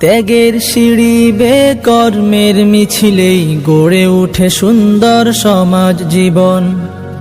ত্যাগের সিঁড়ি বে কর্মের মিছিলেই গড়ে উঠে সুন্দর সমাজ জীবন।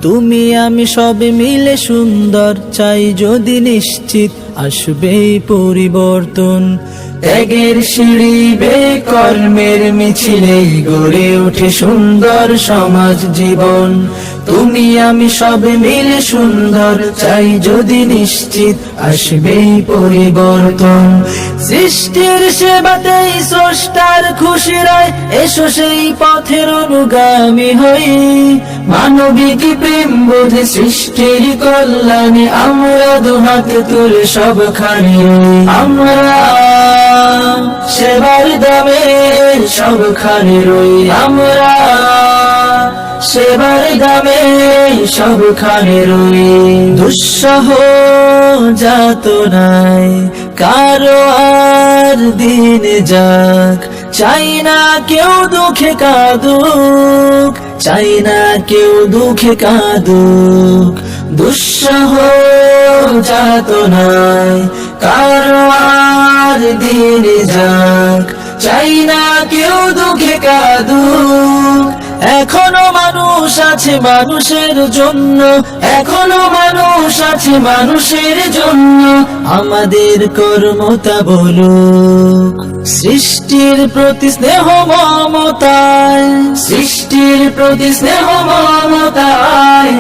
তুমি, আমি সব মিলে সুন্দর, চাই যদি নিশ্চিত আসবেই পরিবর্তন। ত্যাগের সিঁড়ি বে কর্মের মিছিলেই গড়ে উঠে সুন্দর সমাজ জীবন। তুমি, আমি সব মিলে সুন্দর, চাই যদি নিশ্চিত আসবেই পরিবর্তন। সৃষ্টির সেবাতেই স্রষ্টার খুশি রায়, এসো সেই পথের অনুগামী হই। মানবিক প্রেম বোধে সৃষ্টির কল্যাণে আমরা দুহাত তুলে সব খানি আমরা সেবার দামে সব খানি রই। আমরা সেবার দামে সব খানে রই। দুঃসহ যাত নাই কারও আর দিন যাক। চাই না কেউ দুঃখে কাঁদুক, চাই না কেউ দুঃখে কাঁদুক। দুঃসহ যাত নাই কারও আর দিন যাক। চাই না কেউ দুঃখে কাঁদুক এখনও মানুষ আছে মানুষের জন্য, এখনও মানুষ আছে মানুষের জন্য। আমাদের কর্মতা বলুক, সৃষ্টির প্রতি স্নেহ মমতায়, সৃষ্টির প্রতি স্নেহ মমতায়।